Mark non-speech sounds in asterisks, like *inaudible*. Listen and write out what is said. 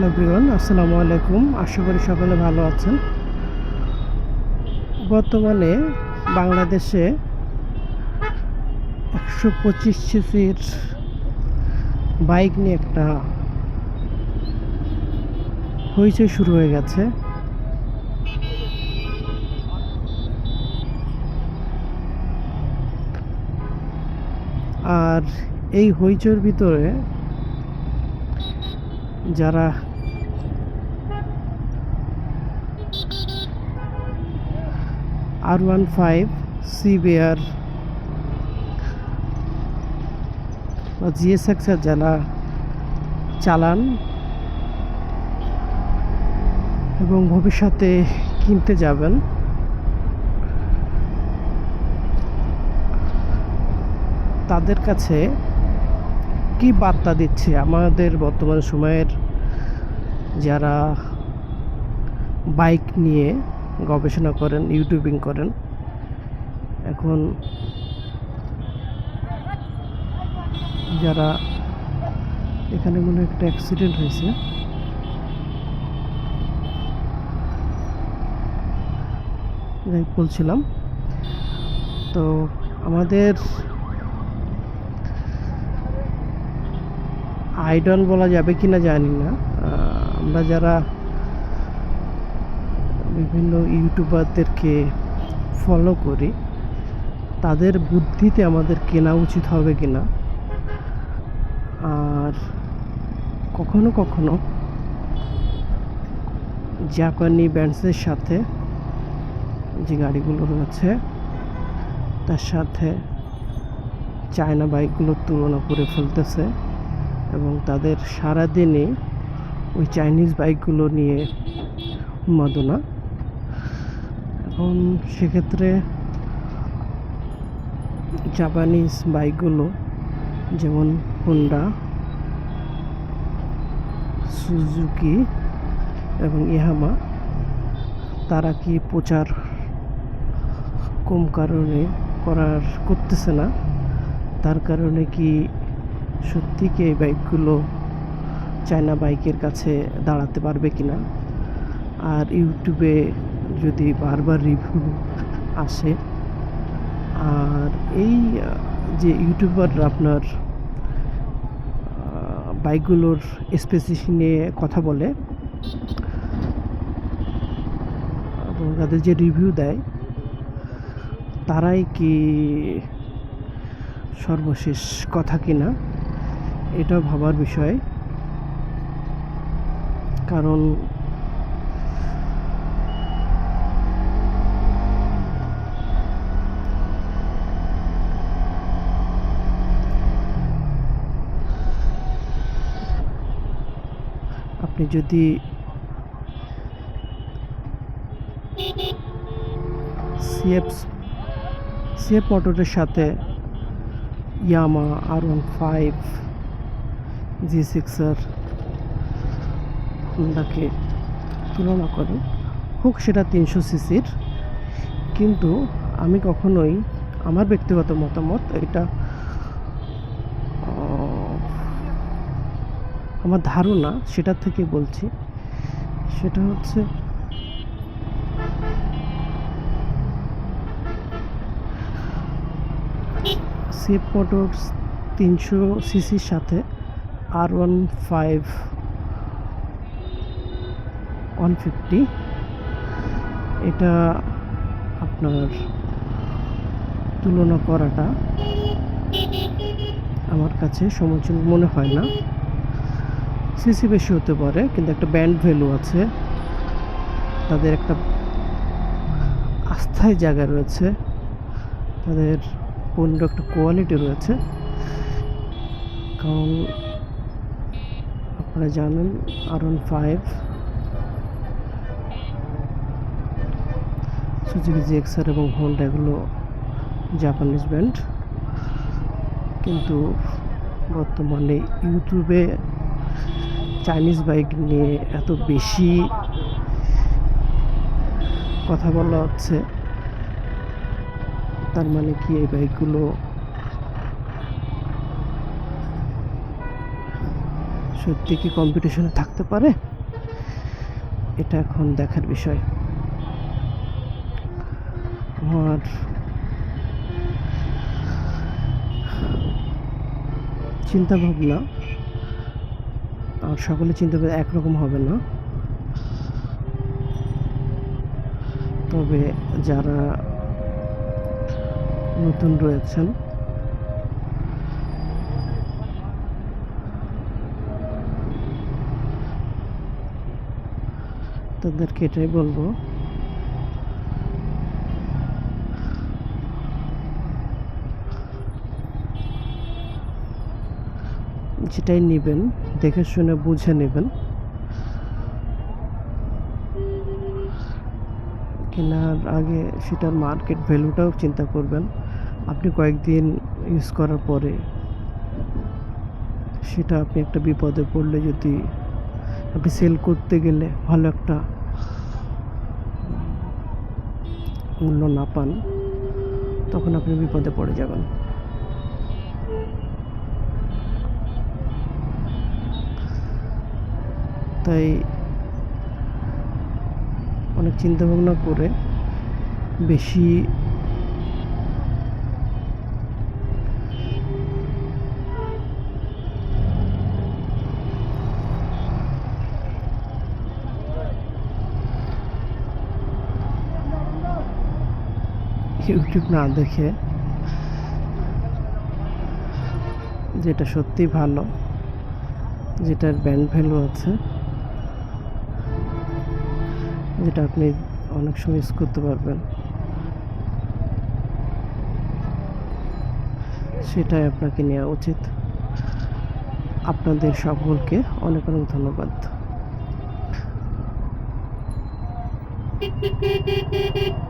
Hello ব্রিওয়ান আসসালামু আলাইকুম। আশা করি সকলে ভালো আছেন। বর্তমানে বাংলাদেশে একশো পঁচিশ সিসির বাইক নিয়ে একটা হইচই শুরু হয়ে গেছে। আর এই হইচইর ভিতরে যারা R one five C BR বা জিএসএক্সের যারা চালান এবং ভবিষ্যতে কিনতে যাবেন, তাদের কাছে কি বার্তা দিচ্ছে আমাদের বর্তমান সময়ের যারা বাইক নিয়ে গবেষণা করেন ইউটিউবিং করেন। এখন যারা এখানে মনে একটা অ্যাক্সিডেন্ট হয়েছে, যাই বলছিলাম, তো আমাদের আইডল বলা যাবে কি না জানি না। আমরা যারা বিভিন্ন ইউটিউবারদেরকে ফলো করি। তাদের বুদ্ধিতে আমাদের কেনা উচিত হবে কি না আর কখনো কখনো জাপানি ব্যান্ডসের সাথে যে গাড়িগুলো রয়েছে, তার সাথে চায়না বাইকগুলোর তুলনা করে ফেলতেছে এবং তাদের সারাদিনে ওই চাইনিজ বাইকগুলো নিয়ে উন্মাদনা। এখন সেক্ষেত্রে জাপানিজ বাইকগুলো যেমন হোন্ডা সুজুকি এবং ইহামা তারা কি প্রচার কম কারণে করার করতেছে না? তার কারণে কি সত্যি কি এই বাইকগুলো চায়না বাইকের কাছে দাঁড়াতে পারবে কি না আর ইউটিউবে যদি বারবার রিভিউ আসে। আর এই যে ইউটিউবাররা আপনার বাইকগুলোর স্পেসিফিক নিয়ে কথা বলে, এবং তাদের যে রিভিউ দেয়, তারাই কি সর্বশেষ কথা কিনা, এটা ভাবার বিষয়। কারণ আপনি যদি সিএফ মোটরের সাথে Yamaha R one five Gixxer হোন্ডাকে তুলনা করে হোক সেটা তিনশো সিসির, কিন্তু আমি কখনোই আমার ব্যক্তিগত মতামত এটা আমার ধারণা সেটা থেকে বলছি। সেটা হচ্ছে সেফ মোটরস তিনশো সিসির সাথে R one five one fifty. এটা আপনার তুলনা করাটা আমার কাছে সমীচীন মনে হয় না। সিসি বেশি হতে পারে, কিন্তু একটা ব্যান্ড ভ্যালু আছে। তাদের একটা আস্থায় জায়গা রয়েছে। তাদের পণ্য একটা কোয়ালিটি রয়েছে। কারণ আপনারা জানেন R one five Suzuki GXR এবং হোন্ডা এগুলো জাপানিজ ব্র্যান্ড কিন্তু বর্তমানে ইউটিউবে চাইনিজ বাইক নিয়ে এত বেশি কথা বলা হচ্ছে, তার মানে কি এই বাইকগুলো সত্যি কি কম্পিটিশনে থাকতে পারে? এটা এখন দেখার বিষয়। আমার চিন্তা ভাবনা সকলে চিন্তা করে একরকম হবে না। তবে যারা নতুন রয়েছেন তাদেরকে এটাই বলব যেটাই নেবেন, দেখে শুনে বুঝে নেবেন। কেনার আগে সেটার মার্কেট ভ্যালুটাও চিন্তা করবেন। আপনি কয়েকদিন ইউজ করার পরে সেটা আপনি একটা বিপদে পড়লে যদি আপনি সেল করতে গেলে ভালো একটা মূল্য না পান, তখন আপনি বিপদে পড়ে যাবেন। তাই অনেক চিন্তা ভাবনা করে বেশি ইউটিউব না দেখে যেটা সত্যি ভালো, যেটার ব্যান্ড ভ্যালু আছে যেটা আপনি অনেক সময় ইউজ করতে পারবেন। সেটাই আপনাকে নেওয়া উচিত। আপনাদের সকলকে অনেক অনেক ধন্যবাদ। *laughs*